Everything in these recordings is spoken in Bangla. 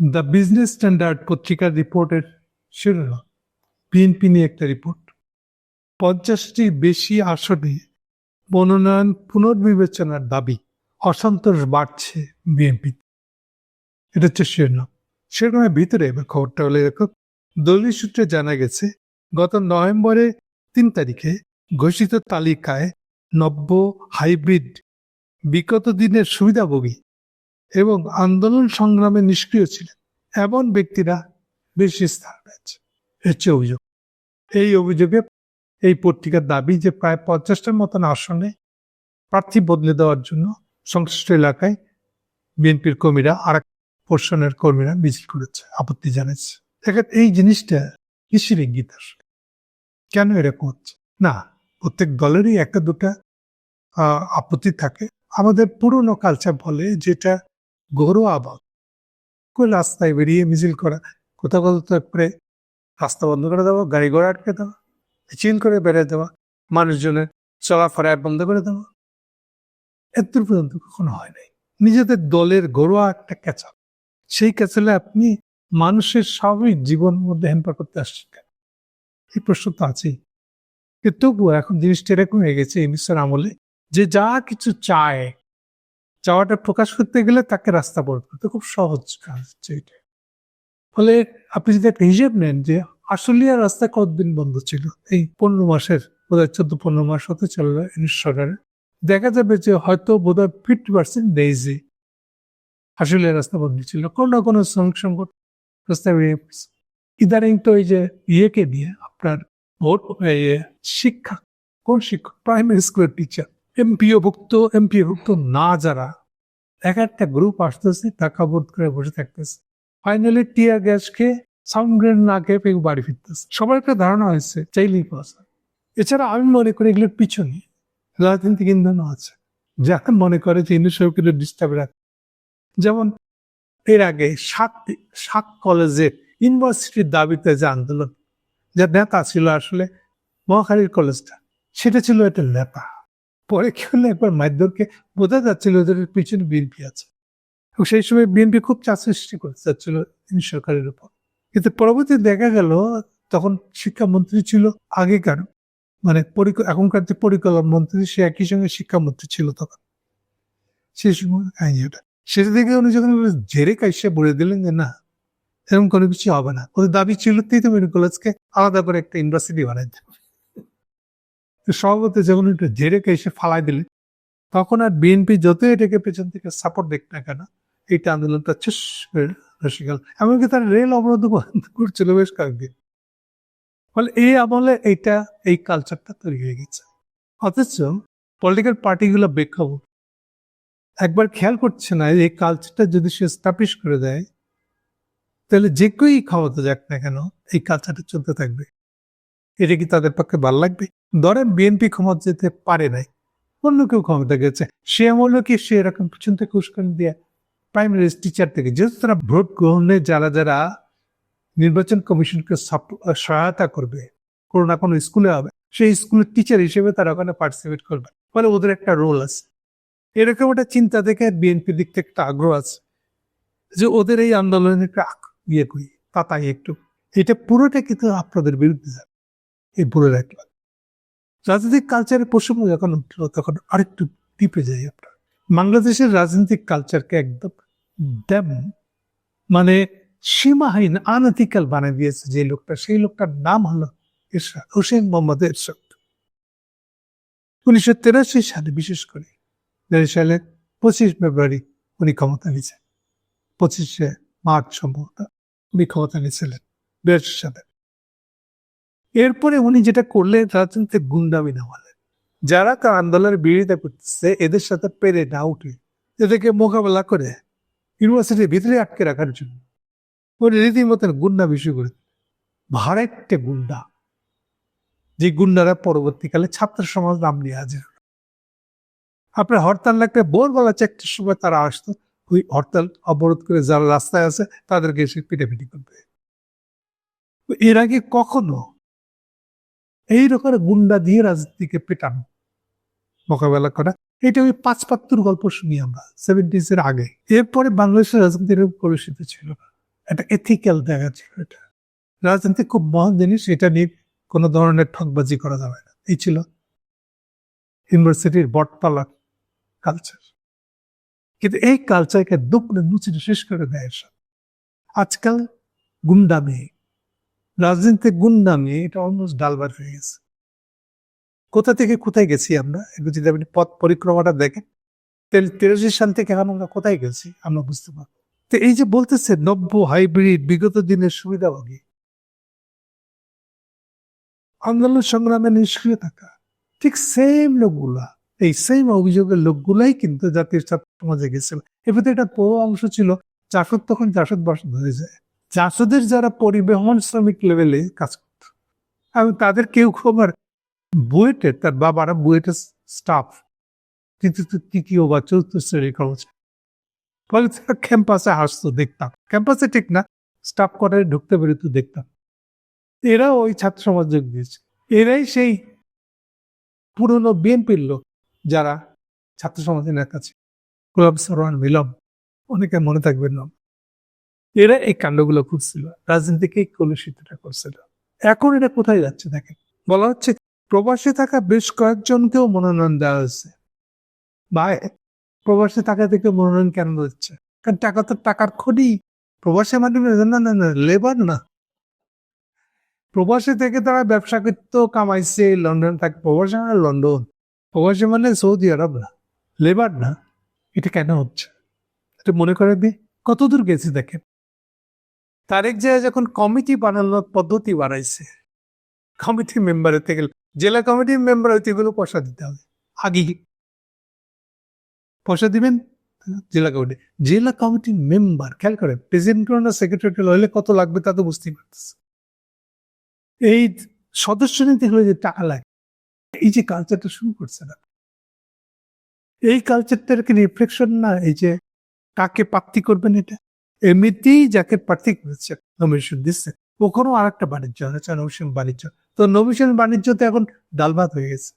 দ্য বিজনেস স্ট্যান্ডার্ড পত্রিকার রিপোর্টের শিরোনাম বিএনপি নিয়ে একটা রিপোর্ট পঞ্চাশটি বেশি আসনে মনোনয়ন পুনর্বিবেচনার দাবি, অসন্তোষ বাড়ছে বিএনপি এটা হচ্ছে শিরোনাম। শিরোনামের ভিতরে এবার খবরটা হলো এরকম। দলীয় সূত্রে জানা গেছে, গত নভেম্বরে তিন তারিখে ঘোষিত তালিকায় নব্য হাইব্রিড বিগত দিনের সুবিধাভোগী এবং আন্দোলন সংগ্রামে নিষ্ক্রিয় ছিলেন। এমন ব্যক্তিরা বেশি স্থান পেয়েছে। হচ্ছে অভিযোগ। এই অভিযোগে এই পত্রিকার দাবি যে প্রায় পঞ্চাশটার মতন আসনে প্রার্থী বদলে দেওয়ার জন্য সংশ্লিষ্ট এলাকায় বিএনপির কর্মীরা আর এক পোর্শনের কর্মীরা মিছিল করেছে, আপত্তি জানাচ্ছে। দেখেন, এই জিনিসটা কিসের ইঙ্গিত আসলে কেন এরকম হচ্ছে? না, প্রত্যেক দলেরই একটা দুটা আপত্তি থাকে। আমাদের পুরনো কালচার বলে যেটা ঘরোয়া আবাদ রাস্তায় বেরিয়ে মিছিল করা। কোথাও কোথাও করে রাস্তা বন্ধ করে দেওয়া, গাড়ি ঘোড়া আটকে দেওয়া, চিল করে বেড়ে দেওয়া, মানুষজনের চলাফেরা বন্ধ করে দেওয়া। এত পর্যন্ত কখনো হয় নাই। নিজেদের দলের ঘরোয়া একটা ক্যাচাল সেই ক্যাচালে আপনি মানুষের স্বাভাবিক জীবনের মধ্যে হ্যাম্পার করতে আসছেন কেন? এই প্রশ্ন তো আছেই। কিন্তু তবুও এখন জিনিসটা এরকম হয়ে গেছে এই আমলে যে যা কিছু চায় চাওয়াটা প্রকাশ করতে গেলে তাকে রাস্তা বড় করতে খুব সহজ কাজ হচ্ছে এটা। ফলে আপনি যদি একটা হিসেব নেন যে আশুলিয়া রাস্তা কতদিন বন্ধ ছিল? এই পনেরো মাসের বোধ হয় চোদ্দ পনেরো মাস হতে চলল সরকারের দেখা যাবে যে হয়তো বোধ হয় ফিফটি পার্সেন্ট নেই যে আশুলিয়া রাস্তা বন্ধ ছিল। কোনো না কোনো সংকট রাস্তা ইদানিং তো এই যে ইয়েকে নিয়ে আপনার ভোট শিক্ষা, কোন শিক্ষক? প্রাইমারি স্কুলের টিচার এমপিও ভুক্ত, এমপিও না যারা, এক একটা গ্রুপ আসতেছে টাকা বোধ করে বসে থাকতেছে। ফাইনালি টিয়ার গ্যাস খেয়ে সাউন্ড না খেয়ে পেয়ে বাড়ি ফিরতেছে। সবার একটা ধারণা হয়েছে, চাইলেই পাওয়া যায়। এছাড়া আমি মনে করি এগুলোর পিছনে রাজনৈতিক ইন্ধনও আছে। যারা মনে করে যে ইন্দু সরকারের ডিস্টার্ব রাখে। যেমন এর আগে সাত সাত কলেজে ইউনিভার্সিটির দাবিতে যে আন্দোলন, যার নেতা ছিল আসলে মহাখালীর কলেজটা, সেটা ছিল একটা নেতা। পরে কি হলো একবার মাধ্যমকে বোঝা যাচ্ছিল ওদের পিছনে বিএনপি আছে। এবং সেই সময় বিএনপি খুব চাপ সৃষ্টি করতে চাচ্ছিল সরকারের উপর। কিন্তু পরবর্তী দেখা গেল, তখন শিক্ষামন্ত্রী ছিল আগেকার মানে এখনকার যে পরিকল্পনা মন্ত্রী, সে একই সঙ্গে শিক্ষামন্ত্রী ছিল তখন। সেই সময় কাহিনীটা সেটা দেখে উনি যখন জেরে কাইসে বলে দিলেন যে না, এরকম কোনো কিছু হবে না। ওদের দাবি ছিল তো মেডিকেল কলেজকে আলাদা করে একটা ইউনিভার্সিটি বানাই দেবে। সভাপতি যখন একটু জেরে এসে ফালাই দিলে, তখন আর বিএনপি যত এটাকে পেছন থেকে সাপোর্ট দেখ না কেন এইটা আন্দোলনটা চুস রসে গেল। এমনকি তার রেল অবরোধ করছিল বেশ কয়েকদিন। ফলে এই আমলে এইটা, এই কালচারটা তৈরি হয়ে গেছে। অথচ পলিটিক্যাল পার্টিগুলো বেখাবো একবার খেয়াল করছে না, এই কালচারটা যদি সে স্টাবলিশ করে দেয়, তাহলে যে কেউই ক্ষমতা যাক না কেন, এই কালচারটা চলতে থাকবে। এটা কি তাদের পক্ষে ভালো লাগবে? ধরেন বিএনপি ক্ষমতা যেতে পারে নাই, অন্য কেউ ক্ষমতা গেছে, সে আমল কি সে এরকম পিছন থেকে উস্কানি দিয়ে প্রাইমারি টিচার থেকে? যেহেতু তারা ভোট গ্রহণে যারা যারা নির্বাচন কমিশনকে সহায়তা করবে, কোনো না কোনো স্কুলে হবে, সেই স্কুলের টিচার হিসেবে তারা ওখানে পার্টিসিপেট করবে, ফলে ওদের একটা রোল আছে। এরকম একটা চিন্তা থেকে বিএনপির দিক থেকে একটা আগ্রহ আছে যে ওদের এই আন্দোলনের একটা ইয়ে করি, তাতাই একটু। এটা পুরোটা কিন্তু আপনাদের বিরুদ্ধে যাবে। এই বলে রাখলাম। রাজনৈতিক কালচারের প্রসঙ্গ যখন উঠল তখন আরেকটু টিপে যাই আপনার। বাংলাদেশের রাজনৈতিক কালচারকে একদম ড্যাম মানে সীমাহীন আনএথিক্যাল বানিয়ে দিয়েছে যে লোকটা। সেই লোকটার নাম হলো ইরশাদ হোসেন মোহাম্মদ ইরশাদ উনিশশো তেরাশি সালে, বিশেষ করে তেরাশি সালে পঁচিশ ফেব্রুয়ারি উনি ক্ষমতা নিয়েছেন। পঁচিশে মার্চ সম্ভবত উনি ক্ষমতা নিয়েছিলেন। বিরাশি সালে। এরপরে উনি যেটা করলেন রাজনীতিতে গুন্ডামি নামালেন। যারা তার আন্দোলনের বিরোধিতা করতেছে, এদের সাথে পেরে না উঠে, এদেরকে মোকাবেলা করে ইউনিভার্সিটির ভিতরে আটকে রাখার জন্য উনি রীতিমতন গুন্ডা বিষয় করে ভাড়াইটে গুন্ডা, যে গুন্ডারা পরবর্তীকালে ছাত্র সমাজ নাম নিয়ে হাজির। আপনার হরতাল লাগলে ভোরবেলা চারটের সময় তারা আসতো, ওই হরতাল অবরোধ করে যারা রাস্তায় আছে, তাদেরকে এসে পিটাপিটি করবে। এর আগে কখনো এই রকম গুন্ডা দিয়ে রাজনীতিকে পেটানো মোকাবেলা করা, এটা ওই পাঁচ পাত্তর গল্প শুনি আমরা সেভেন্টিজ এর আগে। এরপরে বাংলাদেশের রাজনীতির কলুষিত ছিল না। একটা এথিক্যাল দেখা ছিল এটা। রাজনীতি খুব মহান জিনিস, এটা নিয়ে কোনো ধরনের ঠকবাজি করা যাবে না। এই ছিল ইউনিভার্সিটির বটতলা কালচার কিন্তু এই কালচারকে দুপুরে মুচিয়ে শেষ করে দেয় আজকাল গুন্ডামি রাজনীতিতে গুন্ডামি এটা অলমোস্ট ডালবার হয়ে গেছে। কোথা থেকে কোথায় গেছি আমরা? একটু যদি আপনি পথ পরিক্রমাটা দেখেন তিরাশি সাল থেকে এখন আমরা কোথায় গেছি, আমরা বুঝতে পারব। তো এই যে বলতেছে নব্য হাইব্রিড বিগত দিনের সুবিধাভোগী। আন্দোলন সংগ্রামে নিষ্ক্রিয় থাকা ঠিক সেম লোকগুলা, এই সেম অভিযোগের লোকগুলাই কিন্তু জাতীয় ছাত্র সমাজে গেছিল। এবার একটা বড় অংশ ছিল জাসদ তখন জাসদ বসত হয়ে যায়। জাসদের যারা পরিবহন শ্রমিক লেভেলে কাজ করত, এবং তাদের কেউ খবর বুয়েটের তার বাবারা বুয়েটের স্টাফ তৃতীয় তৃতীয় বা চতুর্থ শ্রেণির কর্মচারী। ফলে তারা ক্যাম্পাসে আসতো, দেখতাম। ক্যাম্পাসে ঠিক না স্টাফ কোয়ার্টারে ঢুকতে বেরোতো দেখতাম। এরা ওই ছাত্র সমাজ যোগ দিয়েছে। এরাই সেই পুরনো বিএনপির লোক যারা ছাত্র সমাজের ছিল। গোলাম সরওয়ান মিলম অনেকে মনে থাকবেন না এরা এই কাণ্ডগুলো খুঁজছিল, রাজনীতিকে কলুষিতটা করছিল। এখন এটা কোথায় যাচ্ছে দেখেন? বলা হচ্ছে প্রবাসে থাকা বেশ কয়েকজনকেও মনোনয়ন দেওয়া হয়েছে। বা প্রবাসে থাকা থেকে মনোনয়ন কেন দিচ্ছে? কারণ টাকা তো টাকার খনি। প্রবাসে মানে না না না লেবার না। প্রবাসী থেকে তারা ব্যবসা করতে, কামাইছে, লন্ডন থাকে। প্রবাসী মানে লন্ডন। প্রবাসী মানে সৌদি আরব না। লেবার না। এটা কেন হচ্ছে? এটা মনে করে দি। কতদূর গেছে দেখেন? তারেক যে যখন কমিটি বানানোর পদ্ধতি বানাইছে কমিটি মেম্বারের গেলে, জেলা কমিটির মেম্বার হইতে গেলে পয়সা দিতে হবে। আগে পয়সা দিবেন, জেলা কমিটি জেলা কমিটির মেম্বার খেয়াল করেন প্রেসিডেন্ট না সেক্রেটারি হইলে কত লাগবে তা তো বুঝতেই পারতেছে এই সদস্য নীতি হলে যে টাকা লাগে, এই যে কালচারটা শুরু করছে না, এই কালচারটার কি রিফ্লেকশন না, এই যে কাকে প্রাপ্তি করবেন এটা? এমনিতেই যাকে প্রার্থী করেছে নমিনেশন দিচ্ছে। ওখানেও আর একটা বাণিজ্য আছে নমিশন বাণিজ্য। তো নমিশন বাণিজ্য তো এখন ডালভাত হয়ে গেছে।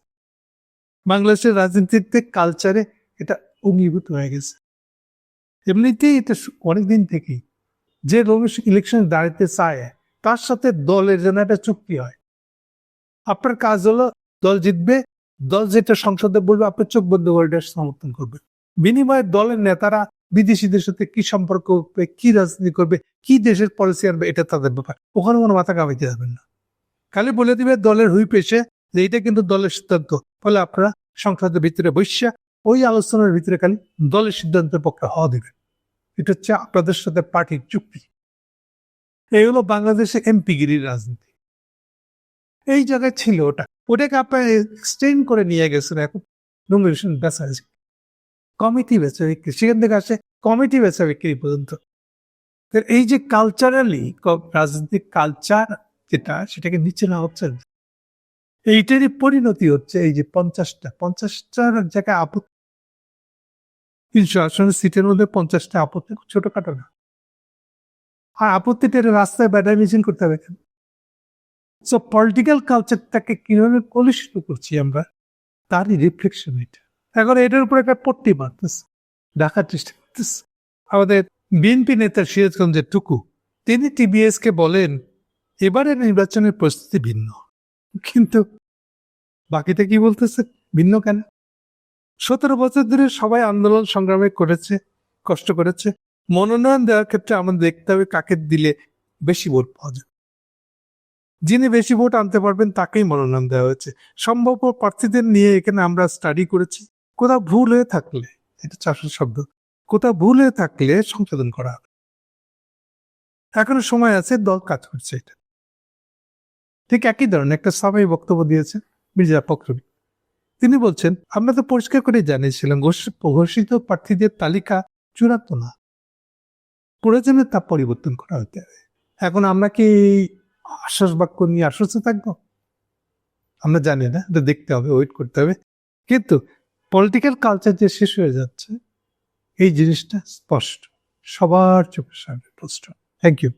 বাংলাদেশের রাজনীতিতে কালচারে এটা অঙ্গীভূত হয়ে গেছে। এমনিতেই এটা অনেকদিন থেকেই যে নমিশন ইলেকশনে দাঁড়াতে চায়, তার সাথে দলের যেন একটা চুক্তি হয়। আপনার কাজ হলো দল জিতবে, দল যেটা সংসদে বলবে, আপনার চোখ বন্ধ করে সমর্থন করবে। বিনিময়ে দলের নেতারা বিদেশিদের সাথে কি সম্পর্ক করবে কি রাজনীতি করবে, কি দেশের পলিসি আনবে, এটা তাদের ব্যাপার। ওখানে কোনো মাথা কামাইতে যাবেন না। খালি বলে দিবে দলের হুই পেশে যে এটা কিন্তু দলের সিদ্ধান্ত। ফলে আপনারা সংসদের ভিতরে বৈশ্যা ওই আলোচনার ভিতরে খালি দলের সিদ্ধান্তের পক্ষে হওয়া দেবেন। এটা হচ্ছে আপনাদের সাথে পার্টির চুক্তি। এই হলো বাংলাদেশে এমপিগিরির রাজনীতি। এই জায়গায় ছিল ওটা। ওটাকে আপনার এক্সটেন্ড করে নিয়ে গেছেন এখন। নমিনেশন বেচা কমিটি বেচা বিক্রি, সেখান থেকে আসে কমিটি বেচা বিক্রি পর্যন্ত। এই যে কালচারালি রাজনৈতিক কালচার যেটা, সেটাকে নিচে না হচ্ছে। এইটারই পরিণতি হচ্ছে এই যে পঞ্চাশটা, পঞ্চাশটার জায়গায় আপত্তি। তিনশো আসনের সিটের মধ্যে পঞ্চাশটা আপত্তি ছোটখাটো না। আর আপত্তিটা রাস্তায় ব্যাটারি মিছিল করতে হবে কেন? সো পলিটিক্যাল কালচারটাকে কীভাবে কলুষিত করছি আমরা? তারই রিফ্লেকশন এটা। এখন এটার উপর একটা পট্টি মারতেছে চেষ্টা করতেছে। আমাদের বিএনপি নেতা সিরাজগঞ্জের টুকু, তিনি টিবিএস কে বলেন, এবারের নির্বাচনের পরিস্থিতি ভিন্ন। কিন্তু বাকিটা কি বলতেছে? ভিন্ন কেন? সতেরো বছর ধরে সবাই আন্দোলন সংগ্রামে করেছে, কষ্ট করেছে। মনোনয়ন দেওয়ার ক্ষেত্রে আমাদের দেখতে হবে কাকে দিলে বেশি ভোট পাওয়া যায়। যিনি বেশি ভোট আনতে পারবেন তাকেই মনোনয়ন দেওয়া হয়েছে। সম্ভাব্য প্রার্থীদের নিয়ে এখানে আমরা স্টাডি করেছি। কোথাও ভুল হয়ে থাকলে, এটা চাষের শব্দ, কোথাও ভুল হয়ে থাকলে সংশোধন করা। হবে এখনও সময় আছে, দল কাজ করছে এটা। ঠিক একই ধরনের একটা সবাই বক্তব্য দিয়েছে মির্জা ফখরুল। তিনি বলছেন, আমরা তো পরিষ্কার করে জানিয়েছিলাম, ঘোষিত প্রার্থীদের তালিকা চূড়ান্ত না। প্রয়োজনে তা পরিবর্তন করা হতে হবে। এখন আমরা কি আশ্বাস বাক্য নিয়ে আশ্বস্ত থাকব? আমরা জানি না, এটা দেখতে হবে, ওয়েট করতে হবে। কিন্তু পলিটিক্যাল কালচার যে শেষ হয়ে যাচ্ছে, এই জিনিসটা স্পষ্ট। সবার চোখের সামনে স্পষ্ট থ্যাংক ইউ